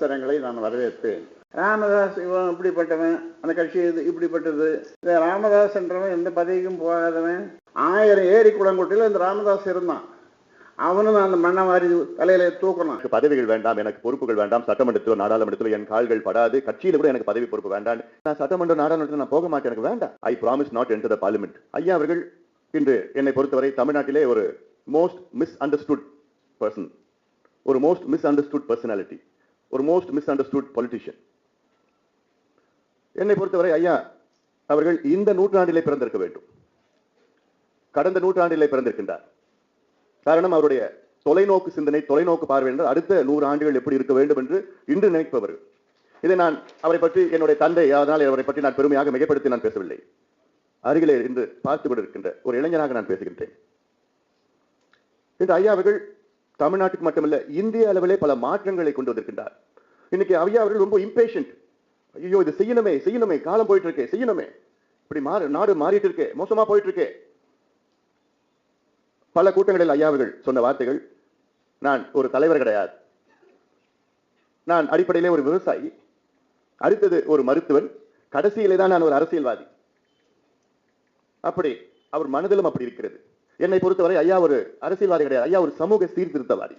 விமர்சனங்களை நான் வரவேற்பேன். ராமதாஸ் இவன் இப்படிப்பட்டவன் அந்த கட்சி இது இப்படிப்பட்டது. இந்த ராமதாஸ் என்றவன் எந்த பதவிக்கும் போகாதவன். ஆயிரம் ஏரி குளங்கொட்டையில் இந்த ராமதாஸ் இருந்தான். அவனும் அந்த மண்ணை மாதிரி தலையில தூக்கணும். எனக்கு பதவிகள் வேண்டாம் எனக்கு பொறுப்புகள் வேண்டாம். சட்டமன்றத்திலோ நாடாளுமன்றத்திலோ என் கால்கள் படாது. கட்சியில கூட எனக்கு பதவி பொறுப்பு வேண்டாம். நான் சட்டமன்ற நாடாளுமன்றத்தில் நான் போக மாட்டேன் எனக்கு வேண்டாம். I promise not enter the parliament ஐயா அவர்கள் இன்று என்னை பொறுத்தவரை தமிழ்நாட்டிலே ஒரு மோஸ்ட் மிஸ் அண்டர்ஸ்டுட் பர்சன் ஒரு மோஸ்ட் மிஸ் அண்டர்ஸ்டுட் பர்சனாலிட்டி ஒரு மோஸ்ட் மிஸ் அண்டர்ஸ்டுட் பொலிட்டிஷியன் என்னை பொறுத்தவரை ஐயா அவர்கள் இந்த நூற்றாண்டிலே பிறந்திருக்க வேண்டும். கடந்த நூற்றாண்டிலே பிறந்திருக்கின்றார். காரணம் அவருடைய தொலைநோக்கு சிந்தனை தொலைநோக்கு பார்வை என்றால் அடுத்த நூறு ஆண்டுகள் எப்படி இருக்க வேண்டும் என்று இன்று நினைப்பவர். இதை நான் அவரை பற்றி என்னுடைய தந்தை அதனால் அவரை பற்றி நான் பெருமையாக மிகப்படுத்தி நான் பேசவில்லை. அருகிலே இன்று பார்த்து கொண்டிருக்கின்ற ஒரு இளைஞனாக நான் பேசுகின்றேன். இன்று ஐயா அவர்கள் தமிழ்நாட்டுக்கு மட்டுமல்ல இந்திய அளவிலே பல மாற்றங்களை கொண்டு வந்திருக்கின்றார். இன்னைக்கு ஐயா அவர்கள் ரொம்ப இம்பேஷண்ட் ஐயோ இது செய்யணுமே செய்யணுமே காலம் போயிட்டு இருக்கே செய்யணுமே. இப்படி மாறு நாடு மாறிட்டு இருக்கே மோசமா போயிட்டு இருக்கே பல கூட்டங்களில் ஐயா அவர்கள் சொன்ன வார்த்தைகள் நான் ஒரு தலைவர் கிடையாது. நான் அடிப்படையிலே ஒரு விவசாயி அடுத்தது ஒரு மருத்துவன் கடைசியிலே தான் நான் ஒரு அரசியல்வாதி. அப்படி அவர் மனதிலும் அப்படி இருக்கிறது. என்னை பொறுத்தவரை ஐயா ஒரு அரசியல்வாதி கிடையாது ஐயா ஒரு சமூக சீர்திருத்தவாதி.